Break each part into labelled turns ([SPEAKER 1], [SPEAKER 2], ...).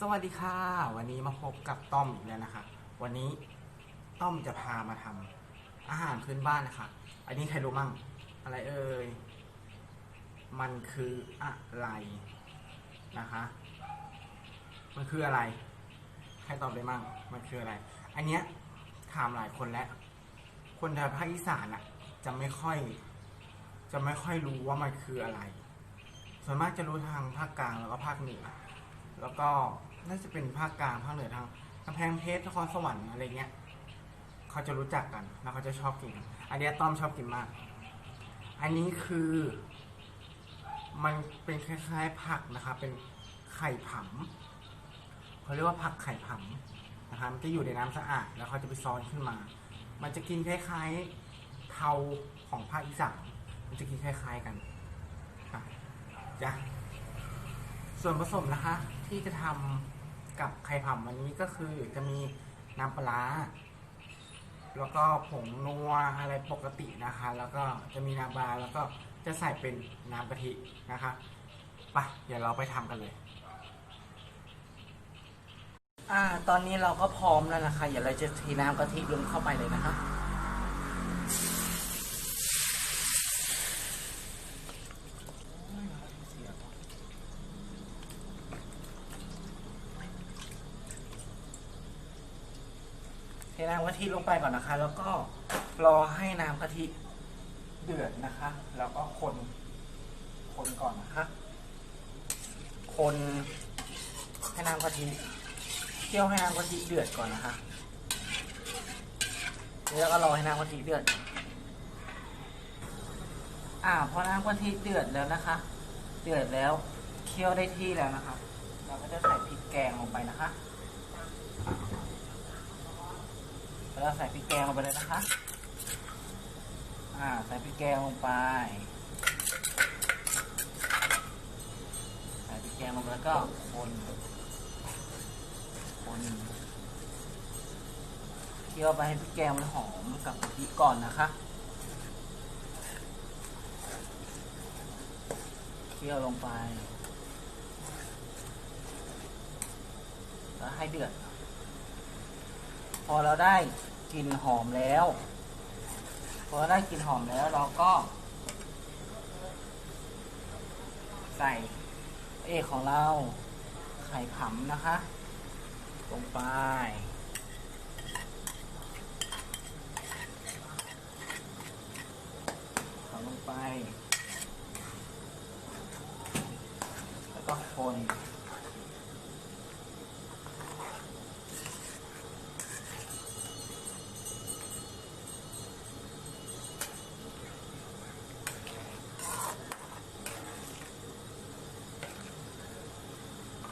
[SPEAKER 1] สวัสดีค่ะ วันนี้มาพบกับต้อมอีกแล้วนะคะ วันนี้ต้อมจะพามาทำอาหารพื้นบ้านนะคะ อันนี้ใครรู้มั่ง อะไรเอ่ย มันคืออะไรนะคะ มันคืออะไร ใครตอบได้มั่ง มันคืออะไร อันเนี้ยถามหลายคนแล้ว คนทางภาคอีสานอะจะไม่ค่อย จะไม่ค่อยรู้ว่ามันคืออะไร ส่วนมากจะรู้ทางภาคกลางแล้วก็ภาคเหนือ แล้วก็น่าจะเป็นภาคกลางภาคเหนือทางกำแพงเพชรนครสวรรค์อะไรเงี้ยเขาจะรู้จักกันแล้วเขาจะชอบกิน อันเนี้ยต้อมชอบกินมาก อันนี้คือ มันเป็นคล้ายๆผักนะคะ เป็นไข่ผำเขาเรียกว่าผักไข่ผำนะคะมันจะอยู่ในน้ำสะอาดแล้วเขาจะไปซ้อนขึ้นมา มันจะกินคล้ายๆเทาของภาคอีสานมันจะกินคล้ายๆกันค่ะจ้ะส่วนผสมนะคะ ที่จะทำกับไข่ผำวันนี้ก็คือจะมีน้ำปลาร้าแล้วก็ผงนัวอะไรปกตินะคะ แล้วก็จะมีน้ำปลาแล้วก็จะใส่เป็นน้ำกะทินะคะไปเดี๋ยวเราไปทำกันเลย อ่า ตอนนี้เราก็พร้อมแล้วนะคะ เดี๋ยวเราจะเทน้ำกะทิลงเข้าไปเลยนะคะ น้ำกะทิลงไปก่อนนะคะ แล้วก็รอให้น้ำกะทิเดือดนะคะ แล้วก็คน คนก่อนนะคะ คนให้น้ำกะทิเคี่ยวให้น้ำกะทิเดือดก่อนนะคะแล้วก็รอให้น้ำกะทิเดือด อ่าพอน้ำกะทิเดือดแล้วนะคะ เดือดแล้วเคี่ยวได้ที่แล้วนะคะ เราก็จะใส่พริกแกงลงไปนะคะ แล้วเราใส่พริกแกงลงไปเลยนะคะ อ่า ใส่พริกแกงลงไป ใส่พริกแกงลงไปแล้วก็คน คนเคี่ยวไปให้พริกแกงมันหอมกับกะทิก่อนนะคะเคี่ยวลงไป แล้วให้เดือด พอเราได้กลิ่นหอมแล้ว พอได้กลิ่นหอมแล้วเราก็ ใส่เอกของเราไข่ผำนะคะ ลงไปใส่ลงไป แล้วก็คน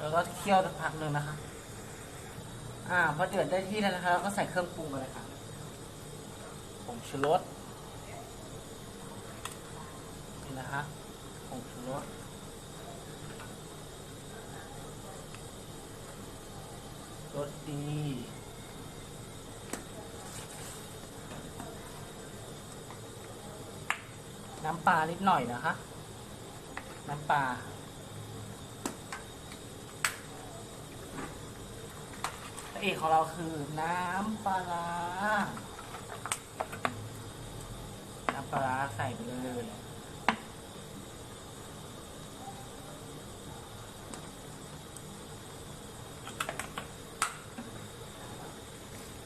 [SPEAKER 1] แล้วก็เคี่ยวสักพักหนึ่งนะคะ อ่าพอเดือดได้ที่แล้วนะคะเราก็ใส่เครื่องปรุงไปเลยค่ะผงชูรสนี่นะคะผงชูรสรสดีน้ำปลานิดหน่อยนะคะ น้ำปลา พระ เอกของเราคือน้ำปลาน้ำปลาใส่ไปเลย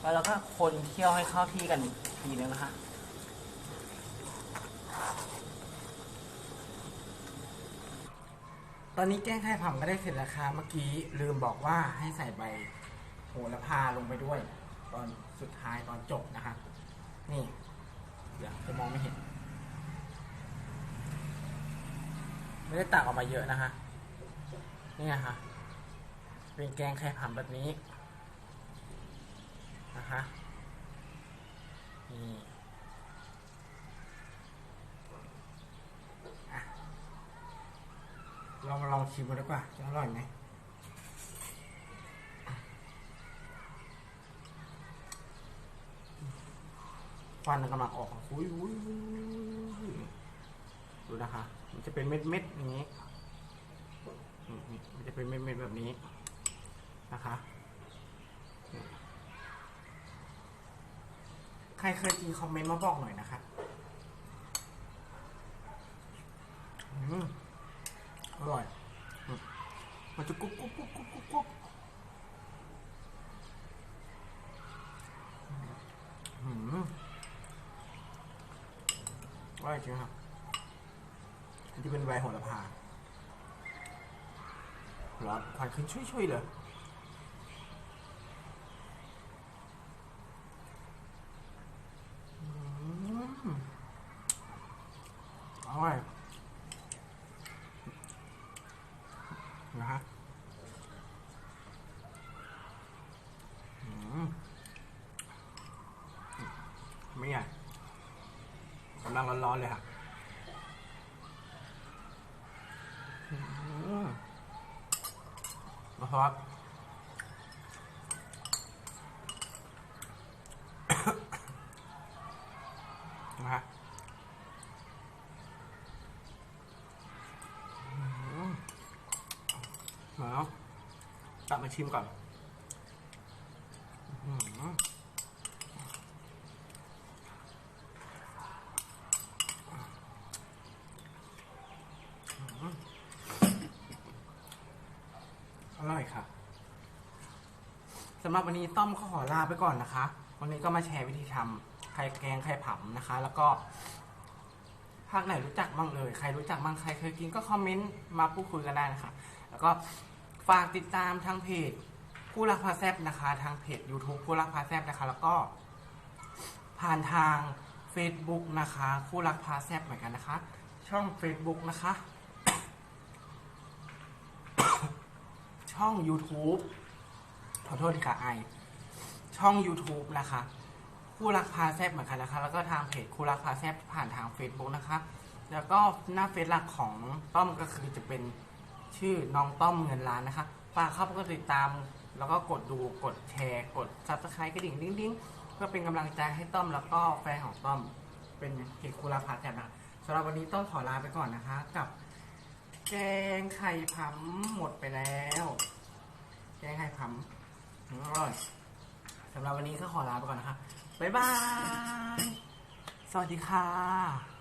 [SPEAKER 1] แล้วเราก็คนเคี่ยวให้เข้าที่กันอีกทีนึงนะคะตอนนี้แกงไข่ผำก็ได้เสร็จแล้วค่ะเมื่อกี้ลืมบอกว่าให้ใส่ใบ โหระพาลงไปด้วย ตอนสุดท้ายตอนจบนะคะนี่เดี๋ยวจะมองไม่เห็น ไม่ได้ตักออกมาเยอะนะคะนี่ไงคะเป็นแกงไข่ผำแบบนี้นะคะนี่อะลองลองชิมกันดีกว่าจะอร่อยไหม ฟันมันกำลังออกอุ้ยอุ้ยดูนะคะ มันจะเป็นเม็ดเม็ดๆอย่างนี้ มันจะเป็นเม็ดเม็ดๆแบบนี้นะคะใครเคยกินคอมเมนต์มาบอกหน่อยนะคะอืมอร่อยมมันจะกรุบกรุบกรุบกรุบกรุบกรุบอืมอ ร่อยจริงครับ อันที่เป็นใบโหระพาร้อควันขึ้นช่วยๆเลย อืมอร่อยนะฮะอืมไม่ใหญ่กำลัง ร้อนๆเลยค่ะอืมนะครับนะฮะอืมมาแล้วกลับมาชิมก่อน อืมอืม อยค่ะสำหรับวันนี้ต้อมก็ขอลาไปก่อนนะคะ วันนี้ก็มาแชร์วิธีทำไข่แกงไข่ผำนะคะ แล้วก็ภาคไหนรู้จักบ้างเลย ใครรู้จักบ้างใครเคยกินก็คอมเมนต์มาพูดคุยกันได้นะคะ แล้วก็ฝากติดตามทางเพจผู้รักพาแซบนะคะ ทางเพจ YouTube ผู้รักพาแซบนะคะ แล้วก็ผ่านทาง Facebook นะคะ คู่รักพาแซบเหมือนกันนะคะ ช่อง Facebook นะคะ ช่อง YouTube ขอโทษทีค่ะไอ ช่อง YouTube นะคะ คู่รักพาแซบเหมือนกันนะคะ แล้วก็ทางเพจคู่รักพาแซบผ่านทาง Facebook นะคะ แล้วก็หน้าเฟซหลักของต้อมก็คือจะเป็นชื่อน้องต้อมเงินล้านนะคะฝากเข้าไปกดติดตาม แล้วก็กดดูกดแชร์ กดซับสไครต์กระดิ่งดิ้งๆเพื่อเป็นกำลังใจให้ต้อมแล้วก็แฟนของต้อมเป็นเพจคู่รักพาแซบนะคะสำหรับวันนี้ต้องขอลาไปก่อนนะคะ กับ แกงไข่ผำหมดไปแล้ว แกงไข่ผำอืมอร่อยสำหรับวันนี้ก็ขอลาไปก่อนนะคะ บ๊ายบาย สวัสดีค่ะ